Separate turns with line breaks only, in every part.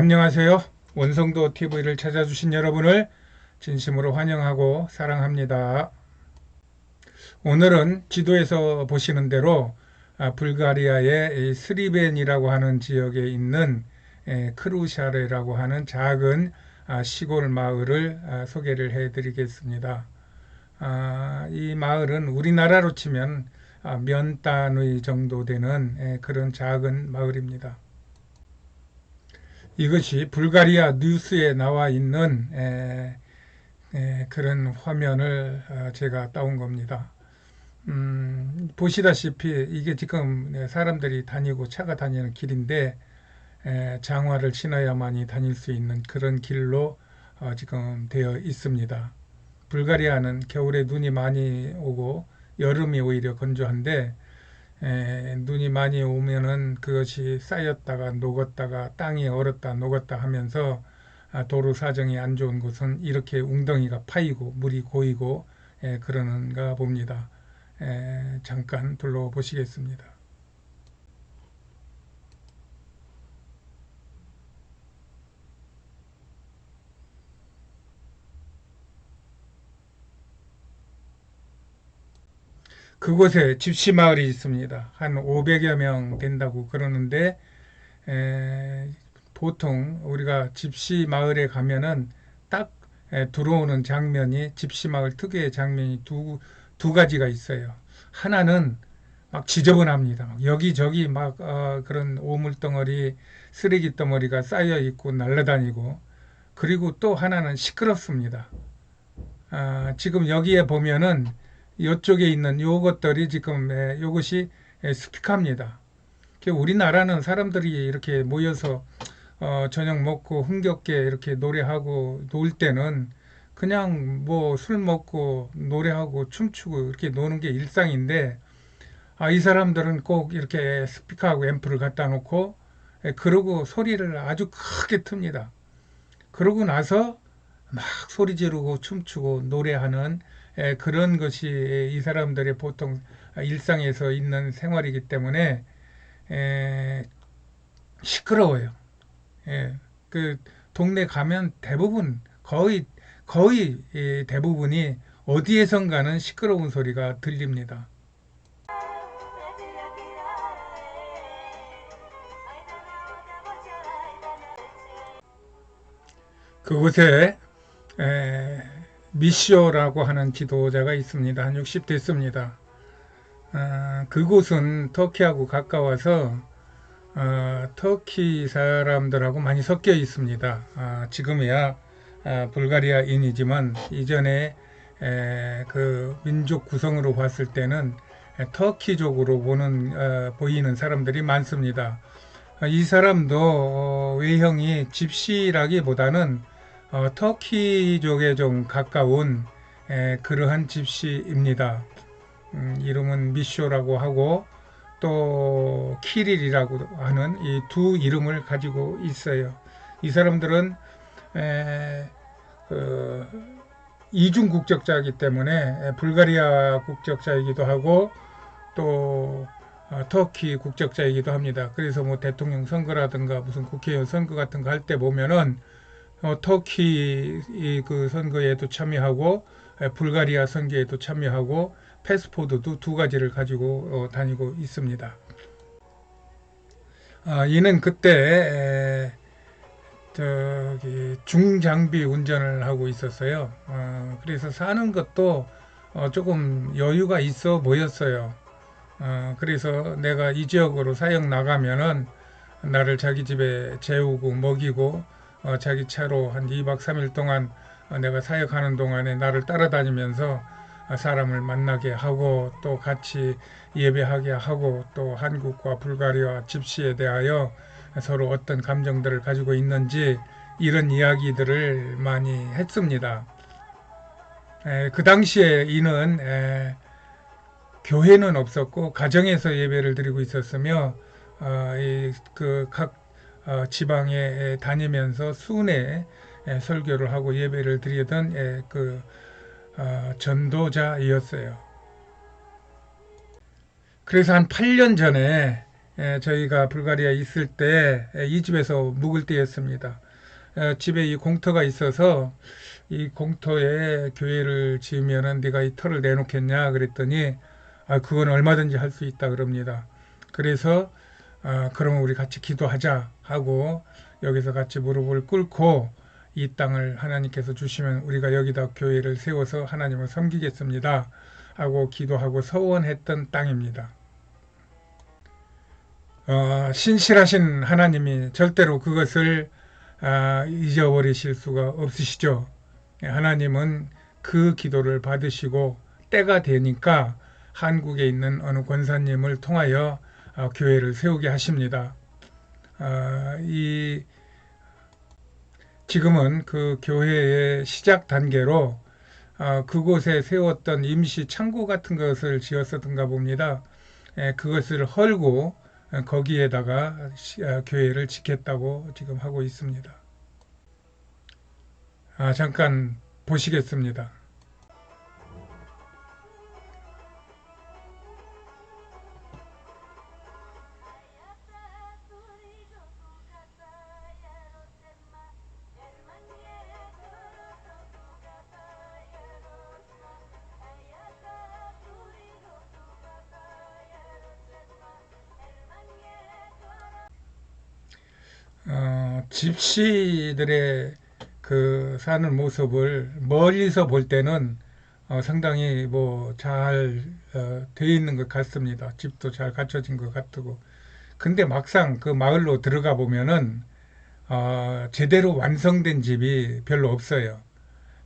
안녕하세요. 원성도 TV를 찾아주신 여러분을 진심으로 환영하고 사랑합니다. 오늘은 지도에서 보시는 대로 아, 불가리아의 이 스리벤이라고 하는 지역에 있는 에, 크루샤레라고 하는 작은 아, 시골 마을을 아, 소개를 해드리겠습니다. 아, 이 마을은 우리나라로 치면 아, 면단의 정도 되는 에, 그런 작은 마을입니다. 이것이 불가리아 뉴스에 나와 있는 에, 에, 그런 화면을 어, 제가 따온 겁니다. 음, 보시다시피 이게 지금 네, 사람들이 다니고 차가 다니는 길인데 에, 장화를 신어야만이 다닐 수 있는 그런 길로 어, 지금 되어 있습니다. 불가리아는 겨울에 눈이 많이 오고 여름이 오히려 건조한데 에, 눈이 많이 오면은 그것이 쌓였다가 녹았다가 땅이 얼었다 녹았다 하면서 아, 도로 사정이 안 좋은 곳은 이렇게 웅덩이가 파이고 물이 고이고 에, 그러는가 봅니다. 에, 잠깐 둘러보시겠습니다. 그곳에 집시 마을이 있습니다. 한 500여 명 된다고 그러는데 에, 보통 우리가 집시 마을에 가면은 딱 에, 들어오는 장면이 집시 마을 특유의 장면이 두, 두 가지가 있어요. 하나는 막 지저분합니다. 막 여기저기 막 어, 그런 오물덩어리, 쓰레기 덩어리가 쌓여 있고 날아다니고 그리고 또 하나는 시끄럽습니다. 아, 지금 여기에 보면은 이쪽에 있는 요것들이 지금 에, 요것이 에, 스피커입니다. 그 우리나라는 사람들이 이렇게 모여서 어, 저녁 먹고 흥겹게 이렇게 노래하고 놀 때는 그냥 뭐 술 먹고 노래하고 춤추고 이렇게 노는 게 일상인데 아, 이 사람들은 꼭 이렇게 스피커하고 앰프를 갖다 놓고 에, 그러고 소리를 아주 크게 틉니다. 그러고 나서 막 소리 지르고 춤추고 노래하는 에, 그런 것이 이 사람들의 보통 일상에서 있는 생활이기 때문에 에, 시끄러워요. 예, 그 동네 가면 대부분 거의 거의 예, 대부분이 어디에선가는 시끄러운 소리가 들립니다. 그곳에 에, 미시오라고 하는 지도자가 있습니다. 한 60 됐습니다. 아, 그곳은 터키하고 가까워서 어, 터키 사람들하고 많이 섞여 있습니다. 아, 지금이야 아, 불가리아인이지만 이전에 에, 그 민족 구성으로 봤을 때는 에, 터키족으로 보는 어, 보이는 사람들이 많습니다. 아, 이 사람도 어, 외형이 집시라기보다는 어, 터키족에 좀 가까운 에, 그러한 집시입니다. 음, 이름은 미쇼라고 하고 또 키릴이라고 하는 이 두 이름을 가지고 있어요. 이 사람들은 에, 그, 이중 국적자이기 때문에 불가리아 국적자이기도 하고 또 어, 터키 국적자이기도 합니다. 그래서 뭐 대통령 선거라든가 무슨 국회의원 선거 같은 거 할 때 보면은 어, 터키 이그 선거에도 참여하고 에, 불가리아 선거에도 참여하고 패스포드도 두 가지를 가지고 어, 다니고 있습니다. 아, 이는 그때 에, 저기 중장비 운전을 하고 있었어요. 어, 그래서 사는 것도 어, 조금 여유가 있어 보였어요. 어, 그래서 내가 이 지역으로 사역 나가면은 나를 자기 집에 재우고 먹이고 어, 자기 차로 한 2박 3일 동안 어, 내가 사역하는 동안에 나를 따라다니면서 어, 사람을 만나게 하고 또 같이 예배하게 하고 또 한국과 불가리아 집시에 대하여 서로 어떤 감정들을 가지고 있는지 이런 이야기들을 많이 했습니다. 에, 그 당시에 이는 에, 교회는 없었고 가정에서 예배를 드리고 있었으며 어, 그각 어, 지방에 다니면서 순회 에, 설교를 하고 예배를 드리던 에, 그 어, 전도자이었어요. 그래서 한 8년 전에 에, 저희가 불가리아에 있을 때 이 집에서 묵을 때였습니다. 에, 집에 이 공터가 있어서 이 공터에 교회를 지으면은 네가 이 터를 내놓겠냐 그랬더니 아 그건 얼마든지 할 수 있다 그럽니다. 그래서 아 그러면 우리 같이 기도하자 하고 여기서 같이 무릎을 꿇고 이 땅을 하나님께서 주시면 우리가 여기다 교회를 세워서 하나님을 섬기겠습니다 하고 기도하고 서원했던 땅입니다. 어, 신실하신 하나님이 절대로 그것을 아, 잊어버리실 수가 없으시죠. 하나님은 그 기도를 받으시고 때가 되니까 한국에 있는 어느 권사님을 통하여 아, 교회를 세우게 하십니다. 아, 이 지금은 그 교회의 시작 단계로 아, 그곳에 세웠던 임시 창고 같은 것을 지었었던가 봅니다. 에, 그것을 헐고 에, 거기에다가 시- 아, 교회를 짓겠다고 지금 하고 있습니다. 아, 잠깐 보시겠습니다. 집시들의 그 사는 모습을 멀리서 볼 때는 어, 상당히 뭐잘 어, 돼 있는 것 같습니다. 집도 잘 갖춰진 것 같고. 근데 막상 그 마을로 들어가 보면은 어, 제대로 완성된 집이 별로 없어요.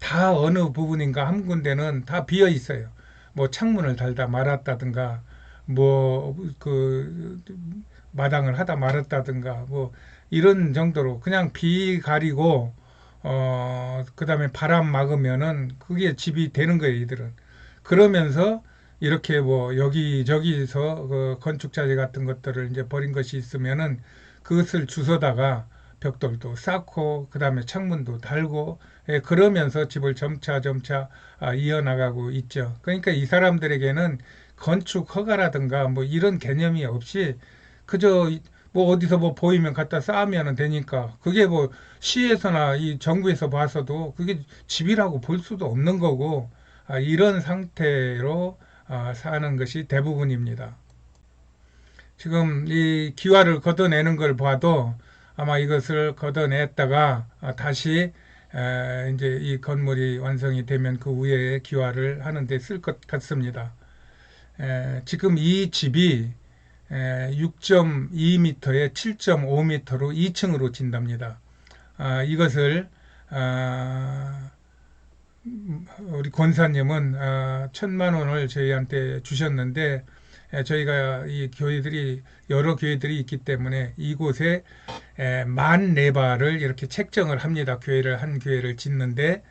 다 어느 부분인가 한 군데는 다 비어 있어요. 뭐 창문을 달다 말았다든가, 뭐 그 마당을 하다 말았다든가, 뭐 이런 정도로 그냥 비 가리고 어 그다음에 바람 막으면은 그게 집이 되는 거예요, 이들은. 그러면서 이렇게 뭐 여기저기서 그 건축 자재 같은 것들을 이제 버린 것이 있으면은 그것을 주워다가 벽돌도 쌓고 그다음에 창문도 달고 예, 그러면서 집을 점차 점차 아, 이어나가고 있죠. 그러니까 이 사람들에게는 건축 허가라든가 뭐 이런 개념이 없이 그저 이- 뭐 어디서 뭐 보이면 갖다 쌓으면 되니까 그게 뭐 시에서나 이 정부에서 봐서도 그게 집이라고 볼 수도 없는 거고 아, 이런 상태로 아, 사는 것이 대부분입니다. 지금 이 기와를 걷어내는 걸 봐도 아마 이것을 걷어냈다가 아, 다시 에, 이제 이 건물이 완성이 되면 그 위에 기와를 하는데 쓸 것 같습니다. 에, 지금 이 집이 6.2m에 7.5m로 2층으로 진답니다. 아, 이것을 아, 음, 우리 권사님은 아, 천만 원을 저희한테 주셨는데 에, 저희가 이 교회들이 여러 교회들이 있기 때문에 이곳에 에, 만 네바를 이렇게 책정을 합니다. 교회를 한 교회를 짓는데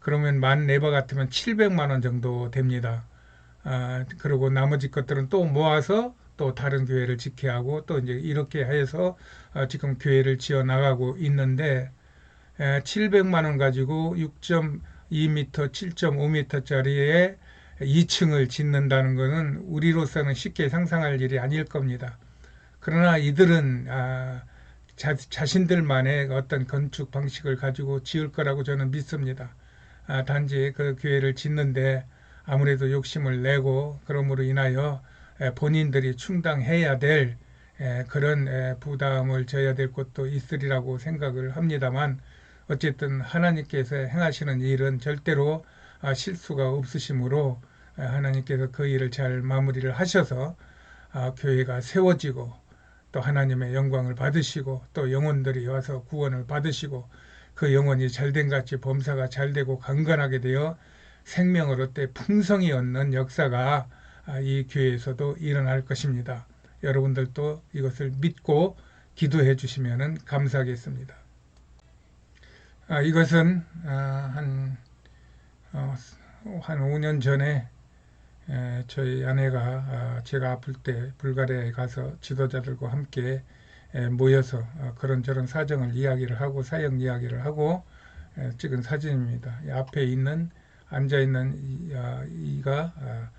그러면 만 네바 같으면 700만 원 정도 됩니다. 아, 그리고 나머지 것들은 또 모아서 또 다른 교회를 짓게 하고 또 이제 이렇게 해서 어, 지금 교회를 지어 나가고 있는데 에, 700만 원 가지고 6.2m, 7.5m짜리에 2층을 짓는다는 것은 우리로서는 쉽게 상상할 일이 아닐 겁니다. 그러나 이들은 아, 자, 자신들만의 어떤 건축 방식을 가지고 지을 거라고 저는 믿습니다. 아, 단지 그 교회를 짓는데 아무래도 욕심을 내고 그러므로 인하여 에, 본인들이 충당해야 될 에, 그런 에, 부담을 져야 될 것도 있으리라고 생각을 합니다만 어쨌든 하나님께서 행하시는 일은 절대로 아, 실수가 없으시므로 에, 하나님께서 그 일을 잘 마무리를 하셔서 아, 교회가 세워지고 또 하나님의 영광을 받으시고 또 영혼들이 와서 구원을 받으시고 그 영혼이 잘된 같이 범사가 잘되고 강건하게 되어 생명을 얻되 풍성히 얻는 역사가 아, 이 교회에서도 일어날 것입니다. 여러분들도 이것을 믿고 기도해 주시면 감사하겠습니다. 아, 이것은 아, 한, 어, 한 5년 전에 에, 저희 아내가 아, 제가 아플 때 불가리아에 가서 지도자들과 함께 에, 모여서 어, 그런저런 사정을 이야기를 하고 사역 이야기를 하고 에, 찍은 사진입니다. 이 앞에 있는 앉아 있는 이, 아, 이가 아, 아,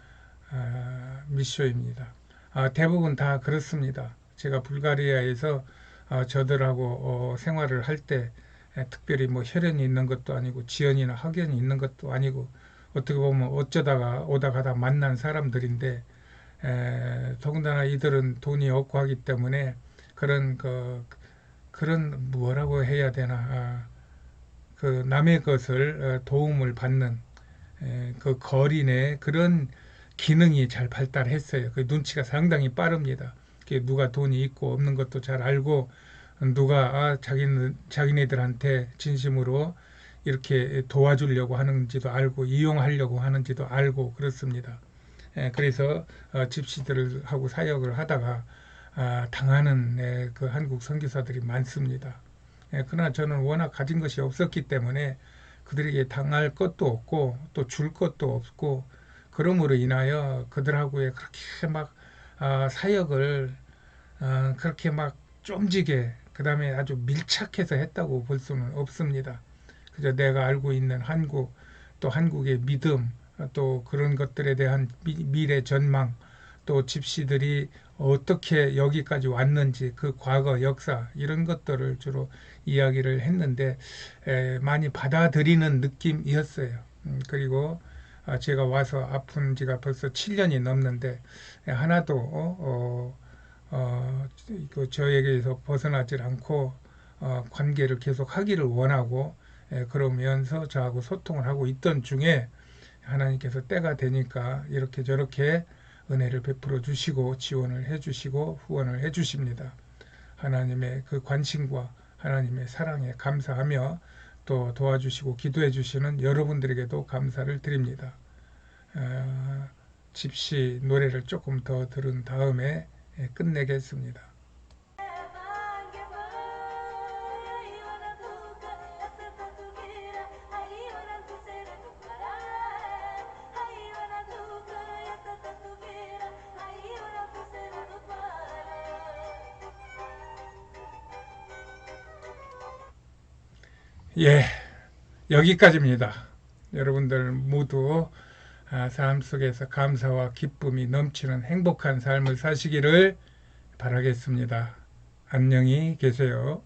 미쇼입니다. 아, 대부분 다 그렇습니다. 제가 불가리아에서 어, 저들하고 어, 생활을 할 때 특별히 뭐 혈연이 있는 것도 아니고 지연이나 학연이 있는 것도 아니고 어떻게 보면 어쩌다가 오다 가다 만난 사람들인데 에, 더군다나 이들은 돈이 없고 하기 때문에 그런 그 그런 뭐라고 해야 되나 아, 그 남의 것을 어, 도움을 받는 에, 그 거리 내 그런 기능이 잘 발달했어요. 그 눈치가 상당히 빠릅니다. 그 누가 돈이 있고 없는 것도 잘 알고 누가 아, 자기는 자기네들한테 진심으로 이렇게 도와주려고 하는지도 알고 이용하려고 하는지도 알고 그렇습니다. 예, 그래서 어, 집시들하고 사역을 하다가 아, 당하는 예, 그 한국 선교사들이 많습니다. 예, 그러나 저는 워낙 가진 것이 없었기 때문에 그들에게 당할 것도 없고 또 줄 것도 없고 그러므로 인하여 그들하고의 그렇게 막 아, 사역을 아, 그렇게 막 쫌지게 그 다음에 아주 밀착해서 했다고 볼 수는 없습니다. 그저 내가 알고 있는 한국 또 한국의 믿음 또 그런 것들에 대한 미, 미래 전망 또 집시들이 어떻게 여기까지 왔는지 그 과거 역사 이런 것들을 주로 이야기를 했는데 에, 많이 받아들이는 느낌이었어요. 음, 그리고 아, 제가 와서 아픈 지가 벌써 7년이 넘는데 하나도 어, 어, 어, 그 저에게서 벗어나질 않고 어, 관계를 계속 하기를 원하고 예, 그러면서 저하고 소통을 하고 있던 중에 하나님께서 때가 되니까 이렇게 저렇게 은혜를 베풀어 주시고 지원을 해 주시고 후원을 해 주십니다. 하나님의 그 관심과 하나님의 사랑에 감사하며 또 도와주시고 기도해 주시는 여러분들에게도 감사를 드립니다. 어, 집시 노래를 조금 더 들은 다음에 예, 끝내겠습니다. 예, 여기까지입니다. 여러분들 모두 아, 삶 속에서 감사와 기쁨이 넘치는 행복한 삶을 사시기를 바라겠습니다. 안녕히 계세요.